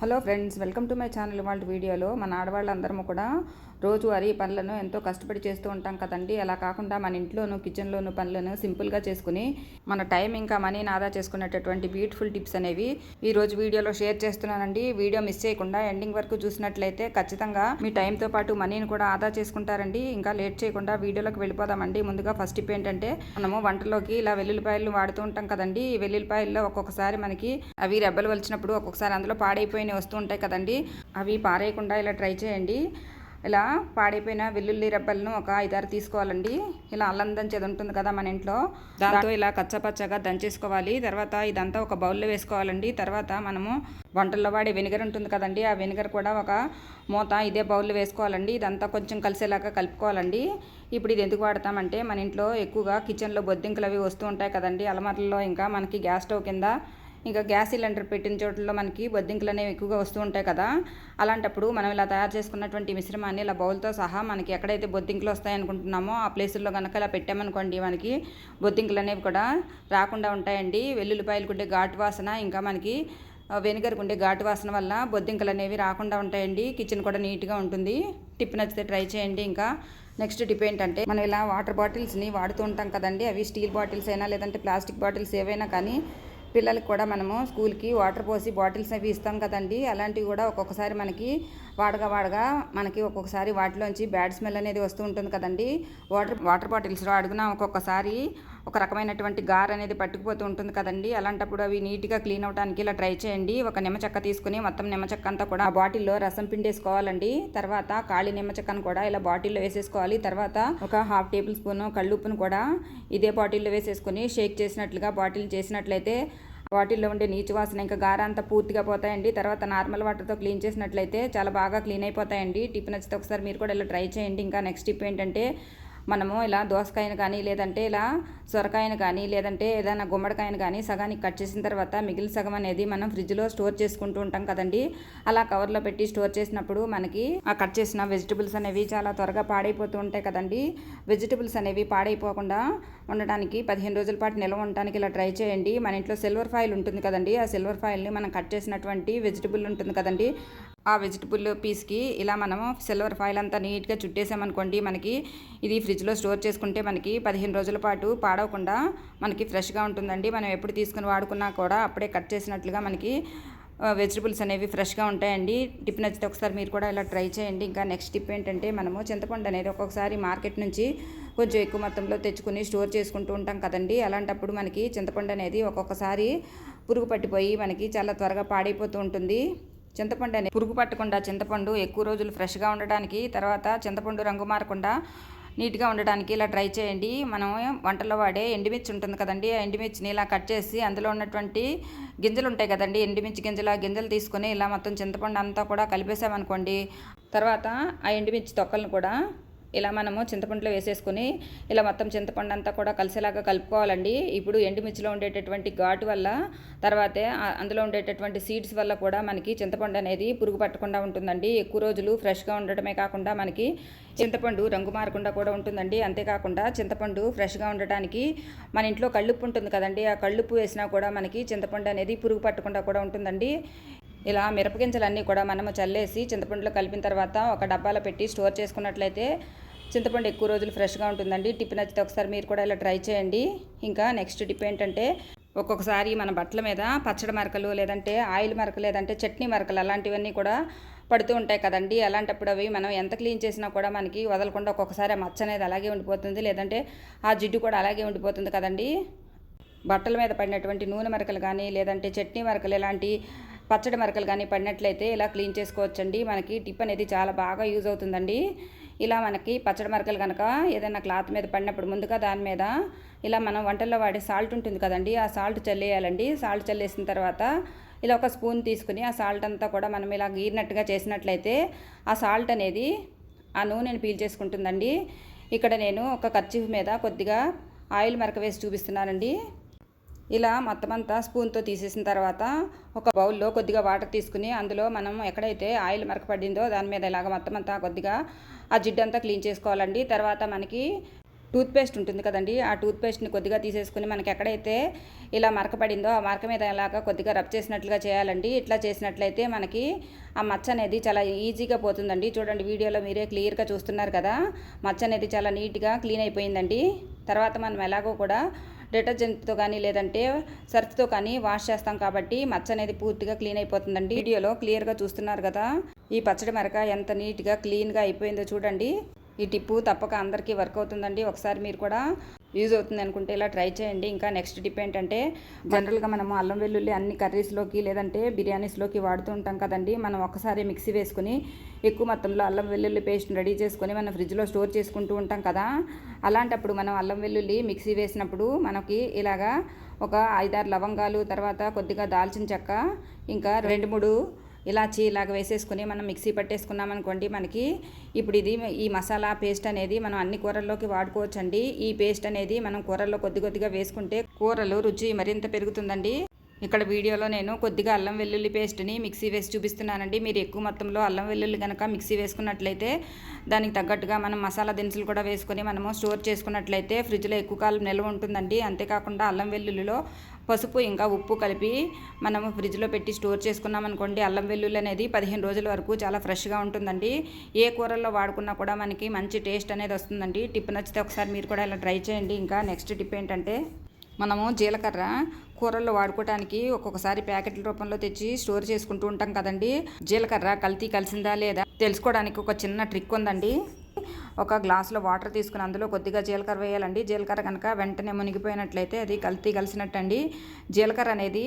Hello friends welcome to my channel వాళ్ళ వీడియోలో మన ఆడవాళ్ళందరము కూడా రోజువారీ పనులను ఎంతో కష్టపడి చేస్తూ ఉంటాం కదండి. అలా కాకుండా మన ఇంట్లోనూ కిచెన్లోనూ పనులను సింపుల్గా చేసుకుని మన టైం ఇంకా మనీని ఆదా చేసుకునేటటువంటి బ్యూటిఫుల్ టిప్స్ అనేవి ఈ రోజు వీడియోలో షేర్ చేస్తున్నానండి. వీడియో మిస్ చేయకుండా ఎండింగ్ వరకు చూసినట్లయితే ఖచ్చితంగా మీ టైంతో పాటు మనీని కూడా ఆదా చేసుకుంటారండి. ఇంకా లేట్ చేయకుండా వీడియోలోకి వెళ్ళిపోదామండి. ముందుగా ఫస్ట్ టిప్ ఏంటంటే మనము వంటలోకి ఇలా వెల్లుల్లిపాయలు వాడుతూ ఉంటాం కదండి. ఈ వెల్లుల్లిపాయల్లో ఒక్కొక్కసారి మనకి అవి రెబ్బలు వలిచినప్పుడు ఒక్కొక్కసారి అందులో పాడైపోయిన వస్తూ ఉంటాయి కదండి అవి పారేయకుండా ఇలా ట్రై చేయండి. ఇలా పాడైపోయిన వెల్లుల్లి రెబ్బలను ఒక ఐదారు తీసుకోవాలండి. ఇలా అల్లం దంచేది ఉంటుంది కదా మన ఇంట్లో దాంతో ఇలా కచ్చపచ్చగా దంచేసుకోవాలి. తర్వాత ఇదంతా ఒక బౌల్లో వేసుకోవాలండి. తర్వాత మనము వంటల్లో వాడే వెనిగర్ ఉంటుంది కదండి ఆ వెనిగర్ కూడా ఒక మూత ఇదే బౌల్లో వేసుకోవాలండి. ఇదంతా కొంచెం కలిసేలాగా కలుపుకోవాలండి. ఇప్పుడు ఇది ఎందుకు వాడతామంటే మన ఇంట్లో ఎక్కువగా కిచెన్లో బొద్దింకలు అవి వస్తూ ఉంటాయి కదండి అలమరల్లో ఇంకా మనకి గ్యాస్ స్టవ్ కింద ఇంకా గ్యాస్ సిలిండర్ పెట్టిన చోట్లలో మనకి బొద్దింకలు అనేవి ఎక్కువగా వస్తూ ఉంటాయి కదా. అలాంటప్పుడు మనం ఇలా తయారు చేసుకున్నటువంటి మిశ్రమాన్ని ఇలా బౌల్తో సహా మనకి ఎక్కడైతే బొద్దింకలు వస్తాయనుకుంటున్నామో ఆ ప్లేసుల్లో కనుక ఇలా పెట్టామనుకోండి మనకి బొద్దింకలు అనేవి కూడా రాకుండా ఉంటాయండి. వెల్లుల్లిపాయలు ఉండే ఘాటు వాసన ఇంకా మనకి వెనిగర్ ఉండే ఘాటు వాసన వల్ల బొద్దింకలు అనేవి రాకుండా ఉంటాయండి. కిచెన్ కూడా నీట్గా ఉంటుంది. టిప్ నచ్చితే ట్రై చేయండి. ఇంకా నెక్స్ట్ టిప్ ఏంటంటే మనం ఇలా వాటర్ బాటిల్స్ని వాడుతూ ఉంటాం కదండి. అవి స్టీల్ బాటిల్స్ అయినా లేదంటే ప్లాస్టిక్ బాటిల్స్ ఏవైనా కానీ పిల్లలకి కూడా మనము స్కూల్కి వాటర్ పోసి బాటిల్స్ అవి ఇస్తాం కదండి. అలాంటివి కూడా ఒక్కొక్కసారి మనకి వాడగా వాడగా మనకి ఒక్కొక్కసారి వాటిలోంచి బ్యాడ్ స్మెల్ అనేది వస్తూ ఉంటుంది కదండి. వాటర్ వాటర్ బాటిల్స్లో అడుగున ఒక్కొక్కసారి ఒక రకమైనటువంటి గార్ అనేది పట్టుకుపోతూ ఉంటుంది కదండి. అలాంటప్పుడు అవి నీట్గా క్లీన్ అవడానికి ఇలా ట్రై చేయండి. ఒక నిమ్మచెక్క తీసుకుని మొత్తం నిమ్మచెక్క అంతా కూడా ఆ బాటిల్లో రసం పిండేసుకోవాలండి. తర్వాత ఖాళీ నిమ్మచెక్కను కూడా ఇలా బాటిల్లో వేసేసుకోవాలి. తర్వాత ఒక హాఫ్ టేబుల్ స్పూన్ కళ్ళుప్పును కూడా ఇదే బాటిల్లో వేసేసుకుని షేక్ చేసినట్లుగా బాటిల్ చేసినట్లయితే బాటిల్లో ఉండే నీచు వాసన ఇంకా గార అంతా పూర్తిగా పోతాయండి. తర్వాత నార్మల్ వాటర్తో క్లీన్ చేసినట్లయితే చాలా బాగా క్లీన్ అయిపోతాయండి. టిప్ నచ్చితే ఒకసారి మీరు కూడా ఇలా ట్రై చేయండి. ఇంకా నెక్స్ట్ టిప్ ఏంటంటే మనము ఇలా దోసకాయను కానీ లేదంటే ఇలా సొరకాయను కానీ లేదంటే ఏదైనా గుమ్మడికాయను కానీ సగానికి కట్ చేసిన తర్వాత మిగిలిన సగం అనేది మనం ఫ్రిడ్జ్లో స్టోర్ చేసుకుంటూ ఉంటాం కదండి. అలా కవర్లో పెట్టి స్టోర్ చేసినప్పుడు మనకి ఆ కట్ చేసిన వెజిటబుల్స్ అనేవి చాలా త్వరగా పాడైపోతూ ఉంటాయి కదండి. వెజిటబుల్స్ అనేవి పాడైపోకుండా ఉండడానికి పదిహేను రోజుల పాటు నిల్వ ఉండడానికి ఇలా ట్రై చేయండి. మన ఇంట్లో సిల్వర్ ఫాయిల్ ఉంటుంది కదండి. ఆ సిల్వర్ ఫాయిల్ని మనం కట్ చేసినటువంటి వెజిటబుల్ ఉంటుంది కదండి. ఆ వెజిటబుల్ పీస్కి ఇలా మనము సిల్వర్ ఫాయిల్ అంతా నీట్గా చుట్టేసామనుకోండి మనకి ఇది ఫ్రిడ్జ్లో స్టోర్ చేసుకుంటే మనకి పదిహేను రోజుల పాటు పాడవకుండా మనకి ఫ్రెష్గా ఉంటుందండి. మనం ఎప్పుడు తీసుకుని వాడుకున్నా కూడా అప్పుడే కట్ చేసినట్లుగా మనకి వెజిటబుల్స్ అనేవి ఫ్రెష్గా ఉంటాయండి. టిప్ నచ్చితే ఒకసారి మీరు కూడా ఇలా ట్రై చేయండి. ఇంకా నెక్స్ట్ టిప్ ఏంటంటే మనము చింతపండు అనేది ఒక్కొక్కసారి మార్కెట్ నుంచి కొంచెం ఎక్కువ మొత్తంలో తెచ్చుకుని స్టోర్ చేసుకుంటూ ఉంటాం కదండి. అలాంటప్పుడు మనకి చింతపండు అనేది ఒక్కొక్కసారి పురుగు పట్టిపోయి మనకి చాలా త్వరగా పాడైపోతూ ఉంటుంది. చింతపండు అనేది పురుగు పట్టకుండా చింతపండు ఎక్కువ రోజులు ఫ్రెష్గా ఉండడానికి తర్వాత చింతపండు రంగు మారకుండా నీట్గా ఉండడానికి ఇలా ట్రై చేయండి. మనం వంటలో వాడే ఎండుమిర్చి ఉంటుంది కదండి ఆ ఎండుమిర్చిని ఇలా కట్ చేసి అందులో ఉన్నటువంటి గింజలు ఉంటాయి కదండి ఎండుమిర్చి గింజలు ఆ గింజలు తీసుకొని ఇలా మొత్తం చింతపండు అంతా కూడా కలిపేసామనుకోండి తర్వాత ఆ ఎండుమిర్చి తొక్కలను కూడా ఇలా మనము చింతపండులో వేసేసుకుని ఇలా మొత్తం చింతపండు అంతా కూడా కలిసేలాగా కలుపుకోవాలండి. ఇప్పుడు ఎండుమిర్చిలో ఉండేటటువంటి ఘాటు వల్ల తర్వాతే అందులో ఉండేటటువంటి సీడ్స్ వల్ల కూడా మనకి చింతపండు అనేది పురుగు పట్టకుండా ఉంటుందండి. ఎక్కువ రోజులు ఫ్రెష్గా ఉండటమే కాకుండా మనకి చింతపండు రంగు మారకుండా కూడా ఉంటుందండి. అంతేకాకుండా చింతపండు ఫ్రెష్గా ఉండటానికి మన ఇంట్లో కళ్ళుప్పు ఉంటుంది కదండి. ఆ కళ్ళుప్పు వేసినా కూడా మనకి చింతపండు అనేది పురుగు పట్టకుండా కూడా ఉంటుందండి. ఇలా మిరపగింజలన్నీ కూడా మనము చల్లేసి చింతపండులో కలిపిన తర్వాత ఒక డబ్బాలో పెట్టి స్టోర్ చేసుకున్నట్లయితే చింతపండు ఎక్కువ రోజులు ఫ్రెష్గా ఉంటుందండి. టిప్ నచ్చితే ఒకసారి మీరు కూడా ఇలా ట్రై చేయండి. ఇంకా నెక్స్ట్ టిప్ ఏంటంటే ఒక్కొక్కసారి మన బట్టల మీద పచ్చడి మరకలు లేదంటే ఆయిల్ మరకలు లేదంటే చట్నీ మరకలు అలాంటివన్నీ కూడా పడుతూ ఉంటాయి కదండి. అలాంటప్పుడు అవి మనం ఎంత క్లీన్ చేసినా కూడా మనకి వదలకుండా ఒక్కొక్కసారి ఆ మచ్చ అనేది అలాగే ఉండిపోతుంది. లేదంటే ఆ జిడ్డు కూడా అలాగే ఉండిపోతుంది కదండి. బట్టల మీద పడినటువంటి నూనె మరకలు కానీ లేదంటే చట్నీ మరకలు ఇలాంటి పచ్చడి మరకలు కానీ పడినట్లయితే ఇలా క్లీన్ చేసుకోవచ్చండి. మనకి టిప్ అనేది చాలా బాగా యూజ్ అవుతుందండి. ఇలా మనకి పచ్చడి మరకలు కనుక ఏదైనా క్లాత్ మీద పడినప్పుడు ముందుగా దాని మీద ఇలా మనం వంటల్లో వాడే సాల్ట్ ఉంటుంది కదండి ఆ సాల్ట్ చల్లేయాలండి. సాల్ట్ చల్లేసిన తర్వాత ఇలా ఒక స్పూన్ తీసుకుని ఆ సాల్ట్ అంతా కూడా మనం ఇలా గీరినట్టుగా చేసినట్లయితే ఆ సాల్ట్ అనేది ఆ నూనెను పీల్ చేసుకుంటుందండి ఇక్కడ నేను ఒక కర్చీఫ్ మీద కొద్దిగా ఆయిల్ మరక వేసి చూపిస్తున్నానండి. ఇలా మొత్తం అంతా స్పూన్తో తీసేసిన తర్వాత ఒక బౌల్లో కొద్దిగా వాటర్ తీసుకుని అందులో మనం ఎక్కడైతే ఆయిల్ మరకపడిందో దాని మీద ఇలాగ మొత్తం అంతా కొద్దిగా ఆ జిడ్డంతా క్లీన్ చేసుకోవాలండి. తర్వాత మనకి టూత్పేస్ట్ ఉంటుంది కదండి. ఆ టూత్పేస్ట్ని కొద్దిగా తీసేసుకుని మనకి ఎక్కడైతే ఇలా మరకపడిందో ఆ మరక మీద ఇలాగా కొద్దిగా రబ్ చేసినట్లుగా చేయాలండి. ఇట్లా చేసినట్లయితే మనకి ఆ మచ్చ అనేది చాలా ఈజీగా పోతుందండి. చూడండి వీడియోలో మీరే క్లియర్గా చూస్తున్నారు కదా. మచ్చ అనేది చాలా నీట్గా క్లీన్ అయిపోయిందండి. తర్వాత మనం ఎలాగో కూడా డిటర్జెంట్తో కానీ లేదంటే సర్ఫ్తో కానీ వాష్ చేస్తాం కాబట్టి మచ్చ అనేది పూర్తిగా క్లీన్ అయిపోతుందండి. వీడియోలో క్లియర్గా చూస్తున్నారు కదా. ఈ పచ్చడి మరక ఎంత నీట్గా క్లీన్గా అయిపోయిందో చూడండి. ఈ టిప్పు తప్పక అందరికీ వర్క్ అవుతుందండి. ఒకసారి మీరు కూడా యూజ్ అవుతుంది అనుకుంటే ఇలా ట్రై చేయండి. ఇంకా నెక్స్ట్ టిప్ ఏంటంటే జనరల్గా మనము అల్లం వెల్లుల్లి అన్ని కర్రీస్లోకి లేదంటే బిర్యానీస్లోకి వాడుతూ ఉంటాం కదండి. మనం ఒకసారి మిక్సీ వేసుకుని ఎక్కువ మొత్తంలో అల్లం వెల్లుల్లి పేస్ట్ రెడీ చేసుకొని మనం ఫ్రిడ్జ్లో స్టోర్ చేసుకుంటూ ఉంటాం కదా. అలాంటప్పుడు మనం అల్లం వెల్లుల్లి మిక్సీ వేసినప్పుడు మనకి ఇలాగా ఒక ఐదారు లవంగాలు తర్వాత కొద్దిగా దాల్చిన చెక్క ఇంకా రెండు మూడు ఇలాచి ఇలాగ వేసేసుకుని మనం మిక్సీ పట్టేసుకున్నాం అనుకోండి మనకి ఇప్పుడు ఇది ఈ మసాలా పేస్ట్ అనేది మనం అన్ని కూరల్లోకి వాడుకోవచ్చండి. ఈ పేస్ట్ అనేది మనం కూరల్లో కొద్ది కొద్దిగా వేసుకుంటే కూరలు రుచి మరింత పెరుగుతుందండి. ఇక్కడ వీడియోలో నేను కొద్దిగా అల్లం వెల్లుల్లి పేస్ట్ని మిక్సీ వేసి చూపిస్తున్నానండి. మీరు ఎక్కువ మొత్తంలో అల్లం వెల్లుల్లి కనుక మిక్సీ వేసుకున్నట్లయితే దానికి తగ్గట్టుగా మనం మసాలా దినుసులు కూడా వేసుకొని మనము స్టోర్ చేసుకున్నట్లయితే ఫ్రిడ్జ్లో ఎక్కువ కాలం నిల్వ ఉంటుందండి. అంతేకాకుండా అల్లం వెల్లుల్లిలో పసుపు ఇంకా ఉప్పు కలిపి మనము ఫ్రిడ్జ్లో పెట్టి స్టోర్ చేసుకున్నాం అనుకోండి అల్లం వెల్లుల్లి అనేది పదిహేను రోజుల వరకు చాలా ఫ్రెష్గా ఉంటుందండి. ఏ కూరల్లో వాడుకున్నా కూడా మనకి మంచి టేస్ట్ అనేది వస్తుందండి. టిప్ నచ్చితే ఒకసారి మీరు కూడా ఇలా ట్రై చేయండి. ఇంకా నెక్స్ట్ టిప్ ఏంటంటే మనము జీలకర్ర కూరల్లో వాడుకోవడానికి ఒక్కొక్కసారి ప్యాకెట్ల రూపంలో తెచ్చి స్టోర్ చేసుకుంటూ ఉంటాం కదండి. జీలకర్ర కల్తీ కలిసిందా లేదా తెలుసుకోవడానికి ఒక చిన్న ట్రిక్ ఉందండి. ఒక గ్లాసులో వాటర్ తీసుకుని అందులో కొద్దిగా జీలకర్ర వేయాలండి. జీలకర్ర కనుక వెంటనే మునిగిపోయినట్లయితే అది కల్తీ కలిసినట్టండి. జీలకర్ర అనేది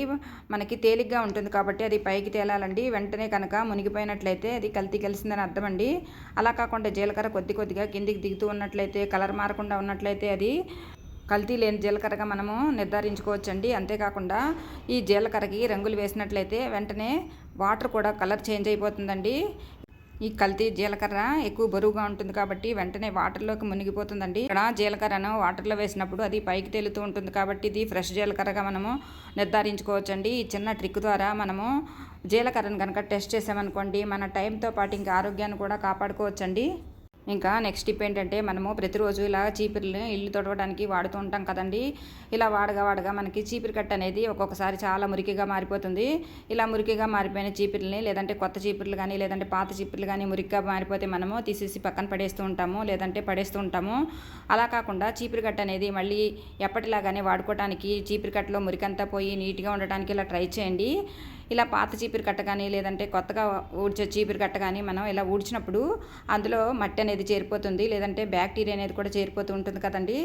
మనకి తేలిగ్గా ఉంటుంది కాబట్టి అది పైకి తేలాలండి. వెంటనే కనుక మునిగిపోయినట్లయితే అది కల్తీ కలిసిందని అర్థం అండి అలా కాకుండా జీలకర్ర కొద్ది కొద్దిగా కిందికి దిగుతూ ఉన్నట్లయితే కలర్ మారకుండా ఉన్నట్లయితే అది కల్తీ లేని జీలకర్రగా మనము నిర్ధారించుకోవచ్చండి. అంతేకాకుండా ఈ జీలకర్రకి రంగులు వేసినట్లయితే వెంటనే వాటర్ కూడా కలర్ చేంజ్ అయిపోతుందండి. ఈ కల్తీ జీలకర్ర ఎక్కువ బరువుగా ఉంటుంది కాబట్టి వెంటనే వాటర్లోకి మునిగిపోతుందండి. ఇక్కడ జీలకర్రను వాటర్లో వేసినప్పుడు అది పైకి తేలుతూ ఉంటుంది కాబట్టి ఇది ఫ్రెష్ జీలకర్రగా మనము నిర్ధారించుకోవచ్చండి. ఈ చిన్న ట్రిక్ ద్వారా మనము జీలకర్రను కనుక టెస్ట్ చేసామనుకోండి మన టైంతో పాటు ఇంకా ఆరోగ్యాన్ని కూడా కాపాడుకోవచ్చండి. ఇంకా నెక్స్ట్ టిప్ ఏంటంటే మనము ప్రతిరోజు ఇలా చీపుర్లు ఇల్లు తొడవడానికి వాడుతూ ఉంటాం కదండి. ఇలా వాడగా వాడగా మనకి చీపురు కట్ట అనేది ఒక్కొక్కసారి చాలా మురికిగా మారిపోతుంది. ఇలా మురికిగా మారిపోయిన చీపుర్లని లేదంటే కొత్త చీపుర్లు కానీ లేదంటే పాత చీపుర్లు కానీ మురికిగా మారిపోతే మనము తీసేసి పక్కన పడేస్తూ ఉంటాము లేదంటే పడేస్తూ ఉంటాము. అలా కాకుండా చీపురు కట్ట అనేది మళ్ళీ ఎప్పటిలాగానే వాడుకోవడానికి చీపురు కట్టలో మురికంతా పోయి నీట్గా ఉండటానికి ఇలా ట్రై చేయండి. ఇలా పాత చీపురు కట్ట కానీ లేదంటే కొత్తగా ఊడ్చే చీపురు కట్ట కానీ మనం ఇలా ఊడ్చినప్పుడు అందులో మట్టి అనేది చేరిపోతుంది. లేదంటే బ్యాక్టీరియా అనేది కూడా చేరిపోతూ ఉంటుంది కదండి.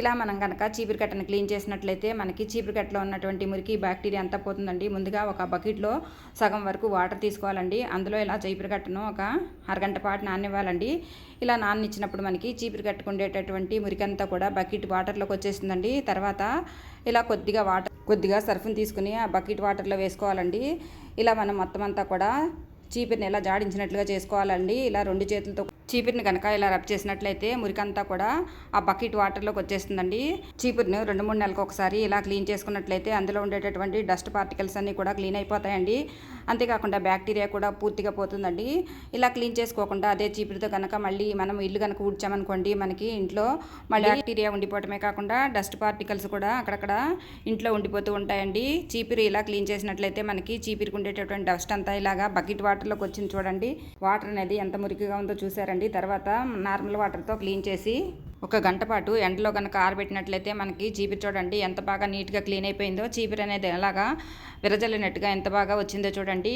ఇలా మనం కనుక చీపురు కట్టను క్లీన్ చేసినట్లయితే మనకి చీపురు కట్టలో ఉన్నటువంటి మురికి బ్యాక్టీరియా అంతా పోతుందండి. ముందుగా ఒక బకెట్లో సగం వరకు వాటర్ తీసుకోవాలండి. అందులో ఇలా చీపురు కట్టను ఒక అరగంట పాటు నానివ్వాలండి. ఇలా నాన్నిచ్చినప్పుడు మనకి చీపురు కట్టుకుండేటటువంటి మురికంతా కూడా బకెట్ వాటర్లోకి వచ్చేస్తుందండి. తర్వాత ఇలా కొద్దిగా వాటర్ కొద్దిగా సర్ఫ్ని తీసుకుని ఆ బకెట్ వాటర్లో వేసుకోవాలండి. ఇలా మనం మొత్తం అంతా కూడా చీపిరిని ఇలా జాడించినట్లుగా చేసుకోవాలండి. ఇలా రెండు చేతులతో చీపురిని కనుక ఇలా రబ్ చేసినట్లయితే మురికంతా కూడా ఆ బకెట్ వాటర్లోకి వచ్చేస్తుందండి. చీపురిని రెండు మూడు నెలలకు ఒకసారి ఇలా క్లీన్ చేసుకున్నట్లయితే అందులో ఉండేటటువంటి డస్ట్ పార్టికల్స్ అన్నీ కూడా క్లీన్ అయిపోతాయండి. అంతేకాకుండా బ్యాక్టీరియా కూడా పూర్తిగా పోతుందండి. ఇలా క్లీన్ చేసుకోకుండా అదే చీపురితో కనుక మళ్ళీ మనం ఇల్లు కనుక ఊడ్చామనుకోండి మనకి ఇంట్లో మళ్ళీ బ్యాక్టీరియా ఉండిపోవటమే కాకుండా డస్ట్ పార్టికల్స్ కూడా అక్కడక్కడ ఇంట్లో ఉండిపోతూ ఉంటాయండి. చీపురు ఇలా క్లీన్ చేసినట్లయితే మనకి చీపిరికి ఉండేటటువంటి డస్ట్ అంతా ఇలాగా బకెట్ వాటర్లోకి వచ్చింది చూడండి. వాటర్ అనేది ఎంత మురికిగా ఉందో చూసారండి తర్వాత నార్మల్ వాటర్తో క్లీన్ చేసి ఒక గంట పాటు ఎండలో కనుక ఆరబెట్టినట్లయితే మనకి చీపిరి చూడండి ఎంత బాగా నీట్గా క్లీన్ అయిపోయిందో. చీపిరి అనేది ఎలాగా విరజల్లినట్టుగా ఎంత బాగా వచ్చిందో చూడండి.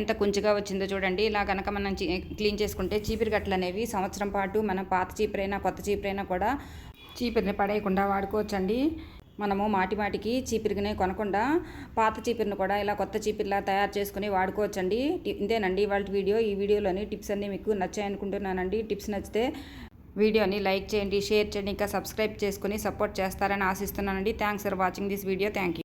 ఎంత కుంచుగా వచ్చిందో చూడండి. ఇలా కనుక మనం క్లీన్ చేసుకుంటే చీపిరి గట్లు అనేవి సంవత్సరం పాటు మనం పాత చీపిరైనా కొత్త చీపిరైనా కూడా చీపిరిని పడేయకుండా వాడుకోవచ్చండి. మనము మాటి మాటికి చీపిరిని కొనకుండా పాత చీపిరిని కూడా ఇలా కొత్త చీపిరిలా తయారు చేసుకుని వాడుకోవచ్చండి. ఇంతేనండి వాళ్ళ వీడియో. ఈ వీడియోలోని టిప్స్ అన్నీ మీకు నచ్చాయనుకుంటున్నానండి. టిప్స్ నచ్చితే వీడియోని లైక్ చేయండి షేర్ చేయండి ఇంకా సబ్స్క్రైబ్ చేసుకుని సపోర్ట్ చేస్తారని ఆశిస్తున్నానండి. Thanks for watching this video. Thank you